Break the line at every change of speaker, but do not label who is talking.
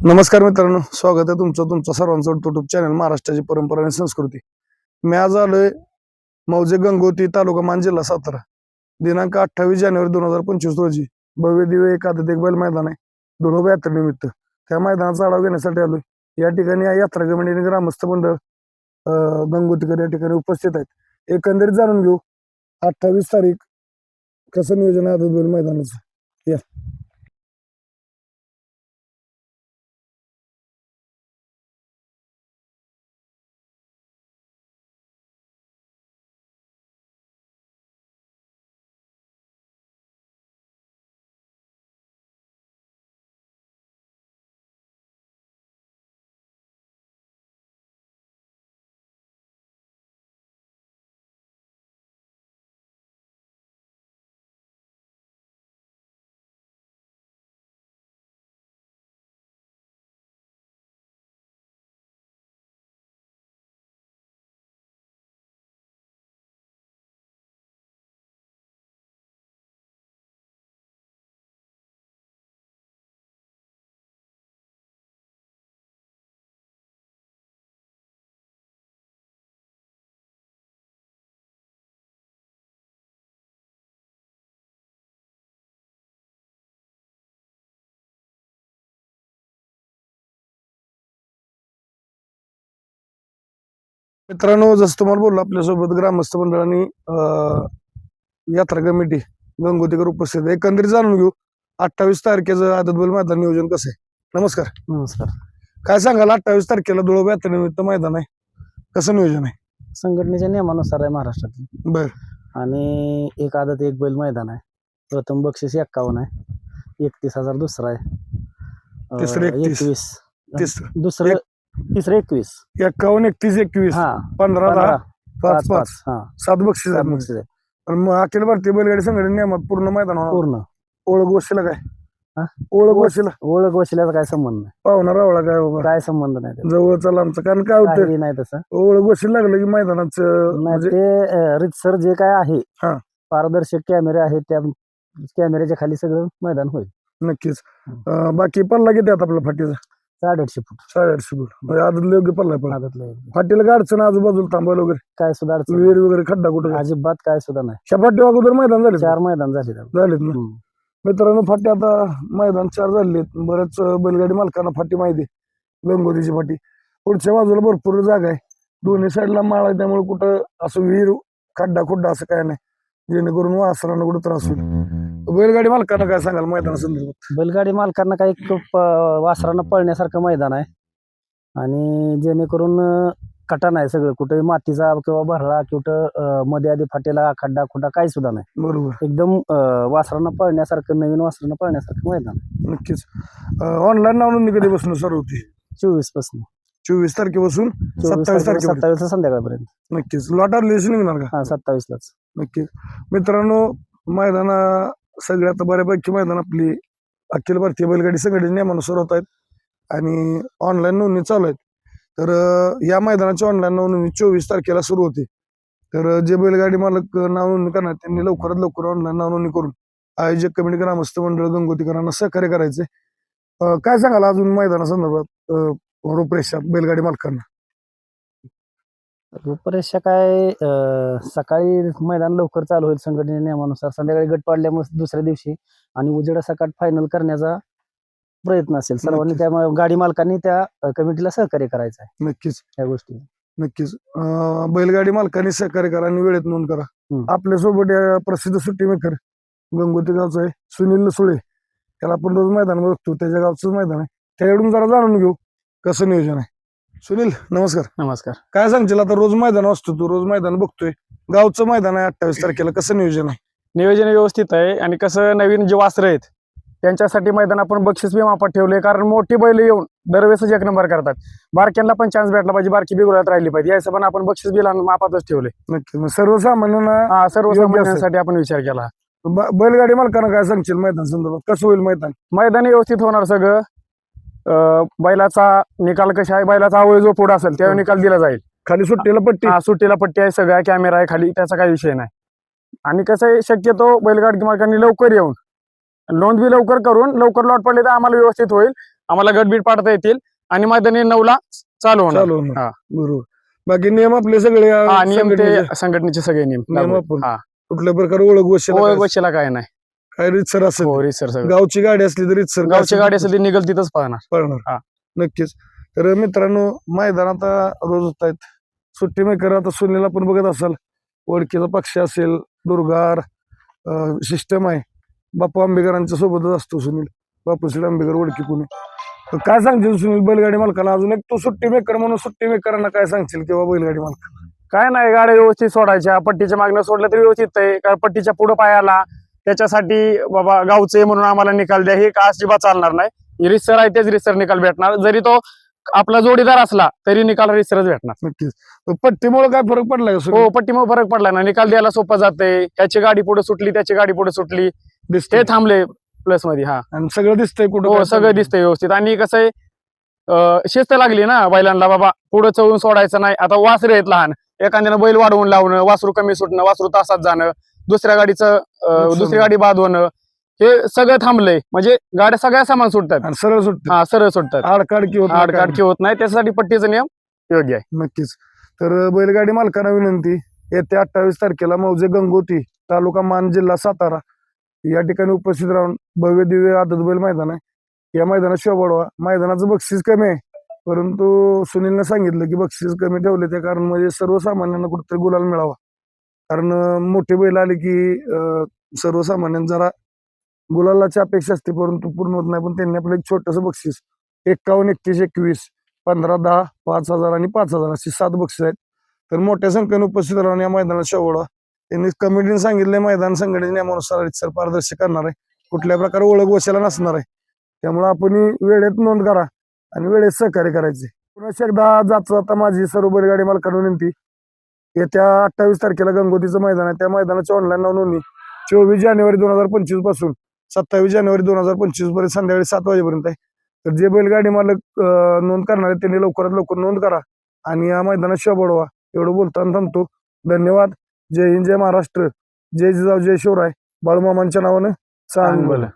नमस्कार मित्रांनो स्वागत आहे तुमचं तुमचं सर्वांचं युट्यूब चॅनल महाराष्ट्राची परंपरा आणि संस्कृती. मी आज आलोय मौजे गंगोती तालुका मान जिल्हा सातारा. दिनांक अठ्ठावीस जानेवारी दोन हजार पंचवीस रोजी भव्य दिव्य एक आदत एक बैल मैदान आहे धुळोबा यात्रेनिमित्त त्या मैदानाचा आढावा घेण्यासाठी आलोय. या ठिकाणी या यात्रा कमिटी आणि ग्रामस्थ मंडळ गंगोतीकर या ठिकाणी उपस्थित आहेत. एकंदरीत जाणून घेऊ अठ्ठावीस तारीख कसं नियोजन आहे आदत बैल मैदानाचं? या. मित्रांनो जसं तुम्हाला बोललो आपल्यासोबत ग्रामस्थ मंडळाने यात्रा कमिटी गंगोतीकर उपस्थित आहे. एकंदरीत जाणून घेऊ अठ्ठावीस तारखेचं आदतबल मैदान नियोजन कसं आहे? नमस्कार.
नमस्कार.
काय सांगाल अठ्ठावीस तारखेला धुळोबा यात्रेनिमित्त मैदान आहे? कसं नियोजन आहे?
संघटनेच्या नियमानुसार आहे महाराष्ट्रातील.
बर.
आणि एक आदत एक बैल मैदान आहे. प्रथम बक्षीस एक्कावन्न आहे. एकतीस हजार दुसरा आहे.
तिसरं 31.
एकवीस. दुसरं तिसरं एकवीस.
एक्कावन्न एकतीस एकवीस.
हा.
पंधरा दहा पाच
पाच हा.
सात बक्षीस
सात
आहेत.
बक्षीस आहे
आणि मग अखिल भारतीय बैलगाडी संघटने नियमात पूर्ण मैदान होणार
पूर्ण.
ओळख काय?
हा?
ओळख गोष्टीला
ओळख वशिल्याचा काय संबंध नाही.
पाहुणा रावळा काय बाबा?
काय संबंध नाही त्याचा.
जवळचा लांबचा. कारण काय होतं?
काही नाही तसं.
ओळख गोष्टी लागलं की मैदानाचं
नाही
म्हणजे
ते अं, रितसर जे काय आहे
हा.
पारदर्शक कॅमेरे आहेत त्या कॅमेऱ्याच्या खाली सगळं मैदान होईल.
नक्कीच. अं, बाकी पल्ला किती आता आपल्या फाटीचा?
साडेआठशे फूट
साडेआठशे फूट म्हणजे आदत योग्य पल्ला पण
आदतलं.
फाटीला काय अडचण आजूबाजूला थांबायला वगैरे
काय सुद्धा अडचण.
विहीर वगैरे खड्डा कुठं काय?
अजिबात काय सुद्धा नाही
ह्या फाटी अगोदर मैदान झाले
चार मैदान झाले त्याला.
झालेत ना
हम्म.
मित्रांनो फाटी आता मैदान चार झालेत बरेच अं, बैलगाडी मालकांना फाटी माहिती आहे. गंगोतीची फाटी पुढच्या बाजूला भरपूर जागा आहे दोन्ही साईडला माळ आहे त्यामुळे कुठं असं विहीर खड्डा खुड्डा असं काय नाही जेणेकरून वासरांना कुठं त्रास होईल बैलगाडी मालकांना काय सांगाल? मैदानासंदर्भात
बैलगाडी मालकांना काही एक प- वासरानं पळण्यासारखं मैदान आहे. आणि जेणेकरून अं, कटा नाही सगळं. कुठे मातीचा किंवा भरळा कुठं अं, मध्ये आधी फाटेला खड्डा खुड्डा काही सुद्धा नाही.
बरोबर.
एकदम अं, वासरांना पळण्यासारखं नवीन वासरांना पळण्यासारखं मैदान आहे.
नक्कीच. ऑनलाईन नोंदणी कधीपासून सुरू होती
चोवीसपासून.
चोवीस तारखेपासून सत्तावीस तारखेपर्यंत.
सत्तावीस संध्याकाळपर्यंत.
नक्कीच. लॉट आदल्या निघणार का?
हा सत्तावीसलाच.
नक्कीच. मित्रांनो मैदाना सगळ्यात बऱ्यापैकी मैदान आपली अखिल भारतीय बैलगाडी संघटने नियमानुसार होत आहेत. आणि ऑनलाईन नोंदणी चालू आहेत. तर या मैदानाची ऑनलाईन नोंदणी चोवीस तारखेला सुरू होते. तर जे बैलगाडी मालक नाव नोंदणी करणार त्यांनी लवकरात लवकर ऑनलाईन नाव नोंदणी करून आयोजक कमिटी ग्रामस्थ मंडळ गंगोतीकरांना सहकार्य करायचे काय सांगाल अजून मैदानासंदर्भात अं, रूपरेषा बैलगाडी मालकांना?
रूपरेषा काय अं, सकाळी मैदान लवकर चालू होईल संघटने नियमानुसार. संध्याकाळी गट पाडल्यामुळे दुसऱ्या दिवशी आणि उजेडा सकाट फायनल करण्याचा प्रयत्न असेल. सर्वांनी
नक्कीच.
त्या गाडी मालकांनी त्या कमिटीला सहकार्य करायचं आहे.
नक्कीच.
या गोष्टी
नक्कीच. अं, बैलगाडी मालकांनी सहकार्य करा आणि वेळेत नोंद करा.
हम्म.
आपल्यासोबत या प्रसिद्ध सुट्टी मेकर गंगोती गावचं आहे सुनील सुळे त्याला आपण रोज मैदान बघतो. त्याच्या गावचंच मैदान आहे. त्याकडून जरा जाणून घेऊ कसं नियोजन आहे. सुनील नमस्कार.
नमस्कार.
काय सांगशील आता रोज मैदान असतो तू रोज मैदान बघतोय. गावचं मैदान आहे अठ्ठावीस तारखेला कसं नियोजन आहे?
नियोजन व्यवस्थित आहे आणि कसं नवीन जे वासरं आहेत त्यांच्यासाठी मैदान आपण बक्षीस बी मापात ठेवले कारण मोठी बैल येऊन दरवेळेसच एक नंबर करतात. बारक्यांना पण चान्स भेटला पाहिजे बारकी बी गुलात राहिली पाहिजे या हिशोबाने आपण बक्षीस बी लहान मापातच ठेवले
नक्की मग सर्वसामान्यांना
हा सर्व
योग्य असेल.
सामान्यांसाठी आपण विचार केला.
ब- बैलगाडी मालकांना काय सांगशील मैदान संदर्भात? कसं होईल मैदान?
मैदान व्यवस्थित होणार सगळं. बैलाचा निकाल कसा आहे? बैलाचा आवळ जो पुढे असेल त्यावर
हं.
निकाल दिला जाईल.
खाली सुट्टीला पट्टी?
हा सुट्टीला पट्टी आहे सगळ्या कॅमेरा आहे खाली त्याचा काही विषय नाही. आणि कसं आहे शक्यतो बैलगाडी मालकांनी लवकर येऊन नोंद बी लवकर करून लवकर लॉट पडले तर आम्हाला व्यवस्थित होईल. आम्हाला गटबीट पाडता येतील आणि मैदानी नऊला चालू होणार. हा.
बरोबर. बाकी नियम आपले सगळे
नियम
संघटनेचे.
ते संघटनेचे? सगळे नियम
कुठल्या प्रकारे ओळख वशिला काय
नाही.
काय रीतसर असेल
हो सर सगळं.
गावची गाडी असली तरी रीतसर
गावची गाडी असेल ती निघल तिथंच पाहणार. हा.
पळणार नक्कीच. तर मित्रांनो मैदानात आता रोज होत आहेत सुट्टी मेकर आता सुनील आपण बघत असाल. ओळखीचा पक्ष असेल दुर्गार सिस्टम आहे. बापू आंबेकरांच्या सोबतच असतो सुनील. बापू श्री आंबेकर ओळखी पुणे तर काय सांगशील सुनील बैलगाडी मालकाला? अजून एक तू सुट्टी मेकर म्हणून सुट्टी मेकरांना काय सांगशील किंवा बैलगाडी मालक
काय नाही गाड्या व्यवस्थित सोडायच्या. पट्टीच्या मागणं सोडलं तरी व्यवस्थित आहे. कारण पट्टीच्या पुढं पायाला. त्याच्यासाठी बाबा गावचे म्हणून आम्हाला निकाल द्या. हे का अजिबात चालणार नाही. रिसर आहे तेच रिसर निकाल भेटणार. जरी तो आपला जोडीदार असला तरी निकाल रिसरच भेटणार.
नक्कीच. पट्टीमुळे काय फरक पडला?
हो पट्टीमुळे फरक पडला ना. निकाल द्यायला सोपं जाते त्याची गाडी पुढे सुटली त्याची गाडी पुढे सुटली.
दिसतंय.
ते थांबले प्लसमध्ये हा.
आणि सगळं दिसतंय कुठं
हो सगळं. दिसतंय व्यवस्थित. आणि कसं आहे शिस्त लागली ना बैलांना बाबा. पुढे चढून सोडायचं नाही. आता वासरे आहेत लहान. एखाद्यानं बैल वाढवून लावणं वासरू कमी सुटणं वासरू तासात जाणं. दुसऱ्या गाडीचं. दुसरी गाडी. बाद होणं हे सगळं थांबलंय. म्हणजे गाड्या सगळ्या समान सुटतात.
आणि सरळ सुटत
हा सरळ सुटतात.
आडकाडकी होत
आडकाडकी होत नाही. त्याच्यासाठी पट्टीचा नियम योग्य आहे.
नक्कीच. तर बैलगाडी मालकांना विनंती येत्या अठ्ठावीस तारखेला मौजे गंगोती तालुका मान जिल्हा सातारा या ठिकाणी उपस्थित राहून भव्य दिव्य आदत बैल मैदान आहे. या मैदानात शोभडवा मैदानाचं बक्षीस कमी आहे. परंतु सुनीलनं सांगितलं की बक्षीस कमी ठेवले त्या कारण म्हणजे सर्वसामान्यांना कुठेतरी गुलाल मिळावा. कारण मोठे बैल आले की अं, सर्वसामान्यांना जरा गुलालाची अपेक्षा असते परंतु पूर्ण होत नाही. पण त्यांनी आपलं एक छोटंसं बक्षीस एक्कावन्न एकतीस एकवीस पंधरा दहा पाच हजार आणि पाच हजार अशी सात बक्षीस आहेत. तर मोठ्या संख्येने उपस्थित राहून या मैदानात शेवडा त्यांनी कमिटीने सांगितले मैदान संघटने नियमानुसार रितसर पारदर्शक करणार आहे. कुठल्या प्रकारे ओळख वशाला नसणार आहे. त्यामुळे आपण वेळेत नोंद करा आणि वेळेत सहकार्य करायचे. पुन्हा एकदा जाता जाता माझी सर्व बैलगाडी मालकांना विनंती येत्या अठ्ठावीस तारखेला गंगोतीचं मैदान आहे. त्या मैदानाची ऑनलाईन नाव नोंदणी चोवीस जानेवारी दोन हजार पंचवीसपासून सत्तावीस जानेवारी दोन हजार पंचवीसपर्यंत संध्याकाळी सात वाजेपर्यंत आहे. तर जे बैलगाडी मालक नोंद करणार आहे त्यांनी लवकरात लवकर नोंद करा आणि या मैदानात शोभडवा एवढं बोलताना थांबतो. धन्यवाद. जय हिंद जय महाराष्ट्र. जय जिजाऊ जय शिवराय. बाळूमामांच्या नावानं सांग
चांगलं.